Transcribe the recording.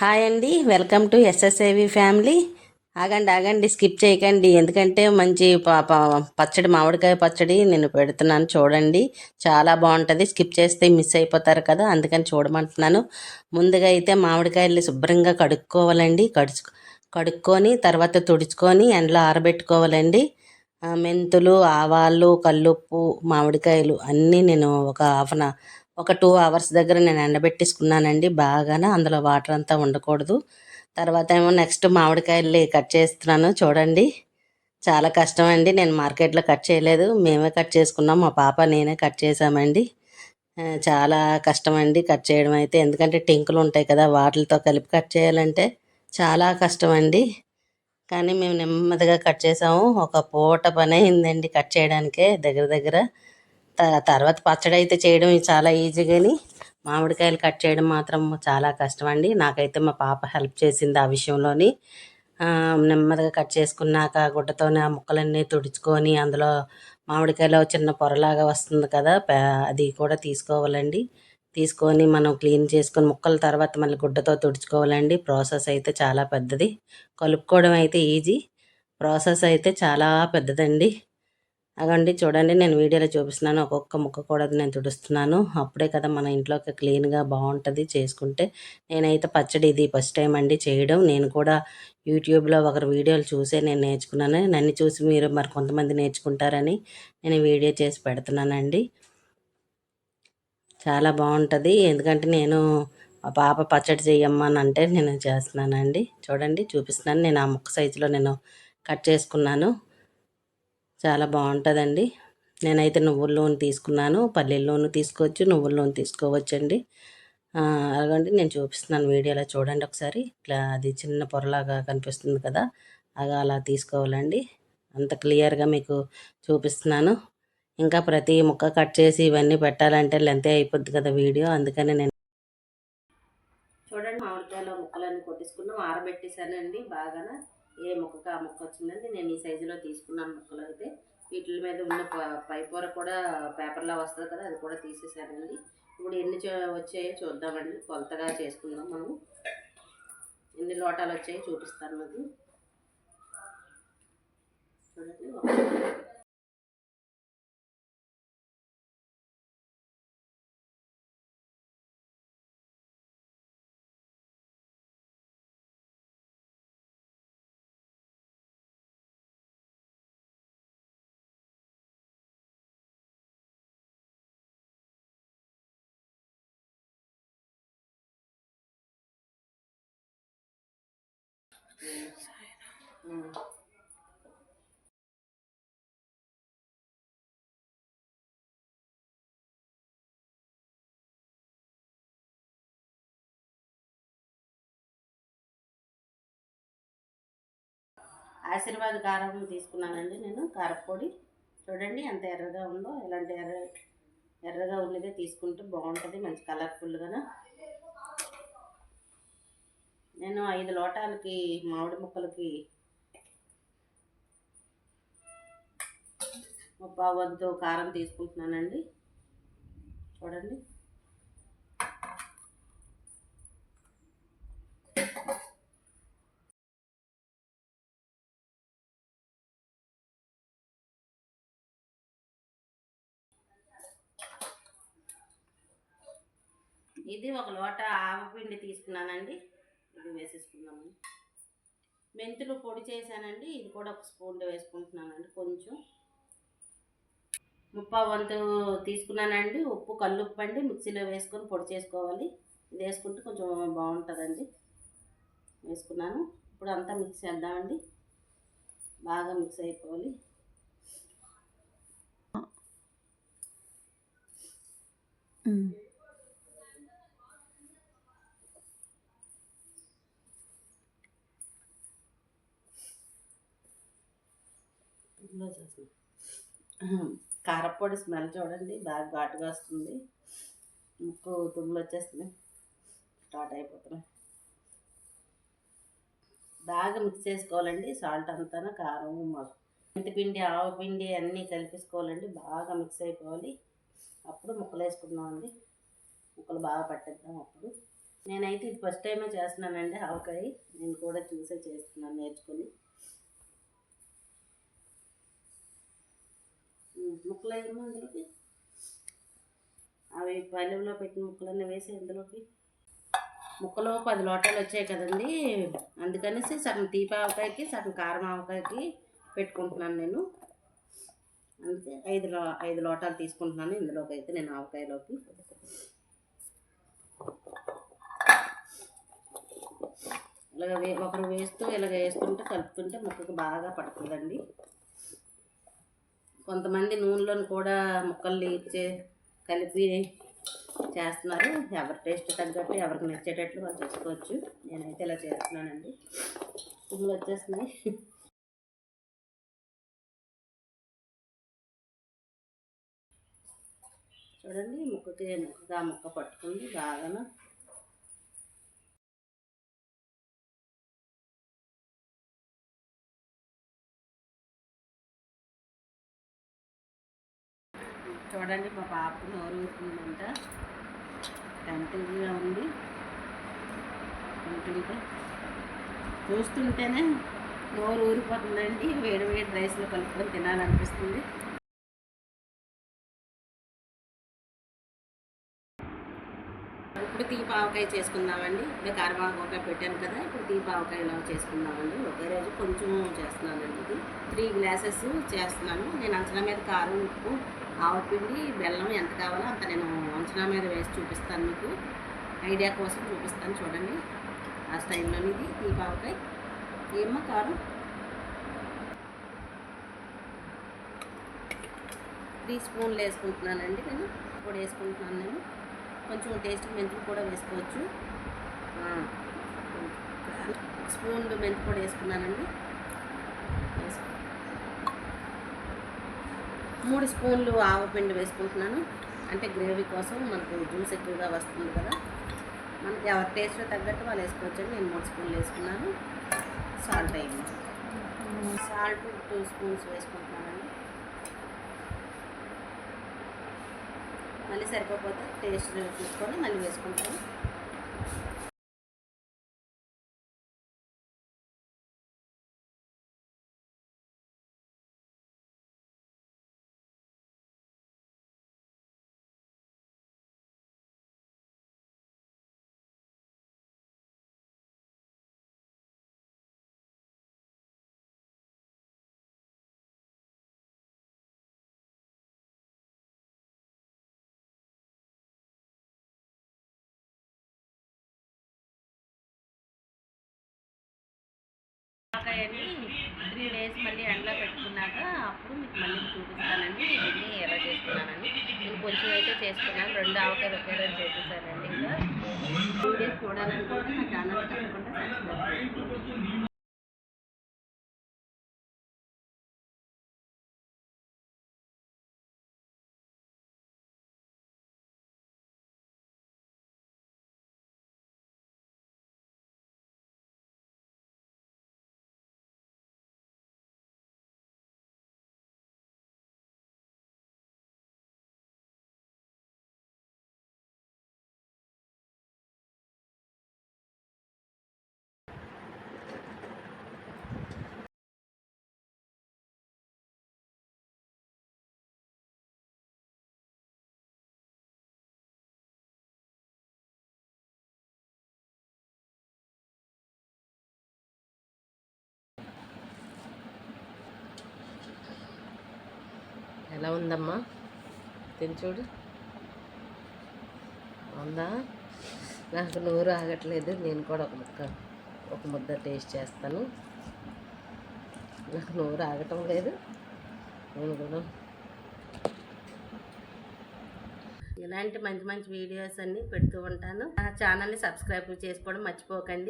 Hi అండి. Welcome to SSAV family. ఆగండి ఆగండి స్కిప్ చేయకండి. ఎందుకంటే మంచి ప- ప- పచ్చడి మామిడికాయ పచ్చడి నేను పెడుతున్నాను చూడండి. చాలా బాగుంటుంది. స్కిప్ చేస్తే మిస్ అయిపోతారు కదా అందుకని చూడమంటున్నాను. ముందుగా అయితే మామిడికాయలు శుభ్రంగా కడుక్కోవాలండి. కడుచు కడుక్కొని తర్వాత తుడుచుకొని ఎండలో ఆరబెట్టుకోవాలండి. మెంతులు ఆవాలు కల్లుప్పు మామిడికాయలు అన్నీ నేను ఒక హాఫ్ అన్ ఒక టూ అవర్స్ దగ్గర నేను ఎండబెట్టేసుకున్నానండి బాగానే అందులో వాటర్ అంతా ఉండకూడదు. తర్వాత ఏమో నెక్స్ట్ మామిడికాయలు కట్ చేస్తున్నాను చూడండి. చాలా కష్టం అండి నేను మార్కెట్లో కట్ చేయలేదు. మేమే కట్ చేసుకున్నాం మా పాప నేనే కట్ చేసామండి చాలా కష్టం అండి కట్ చేయడం అయితే. ఎందుకంటే టింకులు ఉంటాయి కదా వాటితో కలిపి కట్ చేయాలంటే చాలా కష్టం అండి కానీ మేము నెమ్మదిగా కట్ చేసాము. ఒక పూట పని అయిందండి కట్ చేయడానికే దగ్గర దగ్గర. తర్వాత పచ్చడి అయితే చేయడం చాలా ఈజీ కానీ మామిడికాయలు కట్ చేయడం మాత్రం చాలా కష్టం అండి నాకైతే మా పాప హెల్ప్ చేసింది ఆ విషయంలోని. నెమ్మదిగా కట్ చేసుకున్నాక గుడ్డతోనే ఆ ముక్కలన్నీ తుడుచుకొని అందులో మామిడికాయలో చిన్న పొరలాగా వస్తుంది కదా అది కూడా తీసుకోవాలండి. తీసుకొని మనం క్లీన్ చేసుకొని ముక్కల తర్వాత మళ్ళీ గుడ్డతో తుడుచుకోవాలండి. ప్రాసెస్ అయితే చాలా పెద్దది. కలుపుకోవడం అయితే ఈజీ ప్రాసెస్ అయితే చాలా పెద్దదండి. అగండి చూడండి నేను వీడియోలో చూపిస్తున్నాను. ఒక్కొక్క ముక్క కూడా నేను తుడుస్తున్నాను. అప్పుడే కదా మన ఇంట్లోకి క్లీన్గా బాగుంటుంది చేసుకుంటే. నేనైతే పచ్చడి ఇది ఫస్ట్ టైం అండి చేయడం. నేను కూడా యూట్యూబ్లో ఒకరి వీడియోలు చూసే నేను నేర్చుకున్నాను. నన్ను చూసి మీరు మరి కొంతమంది నేర్చుకుంటారని నేను వీడియో చేసి పెడుతున్నానండి. చాలా బాగుంటుంది. ఎందుకంటే నేను మా పాప పచ్చడి చేయమ్మా అని అంటే నేను చేస్తున్నానండి. చూడండి చూపిస్తున్నాను. నేను ఆ ముక్క సైజులో నేను కట్ చేసుకున్నాను. చాలా బాగుంటుందండి. నేనైతే నువ్వుల లోన్ తీసుకున్నాను. పల్లీల నూనె తీసుకోవచ్చు నువ్వుల లోన్ తీసుకోవచ్చండి. ఆ, అలాగండి నేను చూపిస్తున్నాను వీడియోలో చూడండి ఒకసారి. ఇట్లా అది చిన్న పొరలాగా కనిపిస్తుంది కదా అలా అలా తీసుకోవాలండి. అంత క్లియర్గా మీకు చూపిస్తున్నాను. ఇంకా ప్రతి ముక్క కట్ చేసి ఇవన్నీ పెట్టాలంటే లెంతే అయిపోద్ది కదా వీడియో. అందుకని నేను చూడండి మామిడికాయలో ముక్కలన్నీ కొట్టించుకున్నాం ఆరబెట్టేశానండి బాగా ఏ ముక్కకు ఆ ముక్క వచ్చిందండి నేను ఈ సైజులో తీసుకున్నాను ముక్కలు అయితే. వీటి మీద ఉన్న ప- కూడా పేపర్లా వస్తుంది కదా అది కూడా తీసేసానండి ఇప్పుడు ఎన్ని వచ్చాయో చూద్దామండి. కొలతగా చేసుకుందాం మనం ఎన్ని లోటాలు వచ్చాయో చూపిస్తాను మీకు. చూడండి. ఆశీర్వాద్ కారం తీసుకున్నానండి నేను కారపొడి. చూడండి ఎంత ఎర్రగా ఉందో ఇలాంటి ఎర్ర ఎర్రగా ఉన్నదే తీసుకుంటే బాగుంటుంది మంచి కలర్ఫుల్గా నేను ఐదు లోటాలకి మామిడి ముక్కలకి ముప్పావు వంతు కారం తీసుకుంటున్నానండి. చూడండి. ఇది ఒక లోట ఆవపిండి తీసుకున్నానండి. ఇది వేసేసుకుందాము. మెంతులు పొడి చేశానండి. ఇది కూడా ఒక స్పూన్ వేసుకుంటున్నానండి కొంచెం. ముప్పా వంతు తీసుకున్నానండి. ఉప్పు కల్లుప్పు అండి. మిక్సీలో వేసుకొని పొడి చేసుకోవాలి. ఇది వేసుకుంటే కొంచెం బాగుంటుందండి. వేసుకున్నాను. ఇప్పుడు అంతా మిక్స్ చేద్దామండి. బాగా మిక్స్ అయిపోవాలి. ఇందులో చేసిన కారపొడి స్మెల్ చూడండి బాగా ఘాటుగా వస్తుంది. ముక్కు తుమ్ములు వచ్చేస్తున్నాయి. స్టార్ట్ అయిపోతున్నాయి. బాగా మిక్స్ చేసుకోవాలండి సాల్ట్ అంతా కారం మెంతి పిండి ఆవు పిండి అన్నీ కలిపేసుకోవాలండి బాగా మిక్స్ అయిపోవాలి. అప్పుడు ముక్కలు వేసుకుందామండి. ముక్కలు బాగా పట్టేద్దాం అప్పుడు. నేనైతే ఇది ఫస్ట్ టైమే చేస్తున్నానండి ఆవకాయ. నేను కూడా చూసే చేస్తున్నాను నేర్చుకుని. ముక్కలు వేయమ్మా అందులోకి. అవి పల్లెంలో పెట్టిన ముక్కలన్నీ వేసి అందులోకి. ముక్కలు పది లోటాలు వచ్చాయి కదండి. అందుకనేసి సగం తీపి ఆవకాయకి సగం కారం ఆవకాయకి పెట్టుకుంటున్నాను నేను. అందుకే ఐదు లో ఐదు లోటాలు తీసుకుంటున్నాను ఇందులోకి అయితే నేను ఆవకాయలోకి. ఇలాగ వే ఒకరు వేస్తూ ఇలాగ వేస్తుంటే కలుపుతుంటే ముక్కకు బాగా పడుతుందండి. కొంతమంది నూనెలోని కూడా ముక్కల్ని ఇచ్చే కలిపి చేస్తున్నారు. ఎవరి టేస్ట్ తగ్గట్టు ఎవరికి నచ్చేటట్లు వాళ్ళు చేసుకోవచ్చు. నేనైతే ఇలా చేస్తున్నానండి. పువ్వులు వచ్చేస్తున్నాయి. చూడండి ముక్కకి ముక్కగా ముక్క పట్టుకుంది. బాగా చూడండి మా పాప నోరు ఊరుతుందంట టెంపుల్గా ఉంది. ఉంటుంటే చూస్తుంటేనే నోరు ఊరిపోతుందండి. వేడి వేడి రైస్లో కలుపుకొని తినాలనిపిస్తుంది. ఇప్పుడు తీపావకాయ చేసుకుందామండి. ఇప్పుడు కారమావకాయ పెట్టాను కదా ఇప్పుడు తీపావకాయలో చేసుకుందామండి. ఒకే రోజు కొంచెం చేస్తున్నానండి ఇది. త్రీ గ్లాసెస్ చేస్తున్నాను. నేను అంచనా మీద కారం ఉప్పు ఆవపిండి బెల్లం ఎంత కావాలో అంత నేను అంచనా మీద వేసి చూపిస్తాను మీకు. ఐడియా కోసం చూపిస్తాను చూడండి. ఆ స్టైల్లో ఇది దీపావకాయ ఏమో కారం? త్రీ స్పూన్లు వేసుకుంటున్నానండి నేను. కూడా వేసుకుంటున్నాను నేను. కొంచెం టేస్ట్ మెంతులు కూడా వేసుకోవచ్చు. స్పూన్లు మెంతి కూడా వేసుకున్నానండి. మూడు స్పూన్లు ఆవపిండి వేసుకుంటున్నాను. అంటే గ్రేవీ కోసం మనకు జ్యూస్ ఎక్కువగా వస్తుంది కదా. మనకి ఎవరి టేస్ట్ తగ్గట్టు వాళ్ళు వేసుకోవచ్చండి. నేను మూడు స్పూన్లు వేసుకున్నాను. సాల్ట్ అయింది సాల్ట్ టూ స్పూన్స్ వేసుకుంటున్నానండి. మళ్ళీ సరిపోతే టేస్ట్ చూసుకొని మళ్ళీ వేసుకుంటాను. ఆకాయని త్రీ డేస్ మళ్ళీ ఎండలో పెట్టుకున్నాక అప్పుడు మీకు మళ్ళీ చూపిస్తానండి. ఇవన్నీ ఎలా చేసుకున్నానని. నేను కొంచెం అయితే చేసుకున్నాను. రెండు ఆవకాయలు ఒకే రోజు చేసేసానండి ఇంకా. వీడియోస్ చూడాలనుకుంటే నా ఛానల్ తప్పకుండా సబ్స్క్రైబ్ ఎలా ఉందమ్మా? తిని చూడు. ఉందా? నాకు నోరు ఆగట్లేదు. నేను కూడా ఒక ముక్క ఒక ముద్ద టేస్ట్ చేస్తాను. నాకు నోరు ఆగటం లేదు. నేను కూడా ఇలాంటి మంచి మంచి వీడియోస్ అన్నీ పెడుతూ ఉంటాను. నా ఛానల్ని సబ్స్క్రైబ్ చేసుకోవడం మర్చిపోకండి.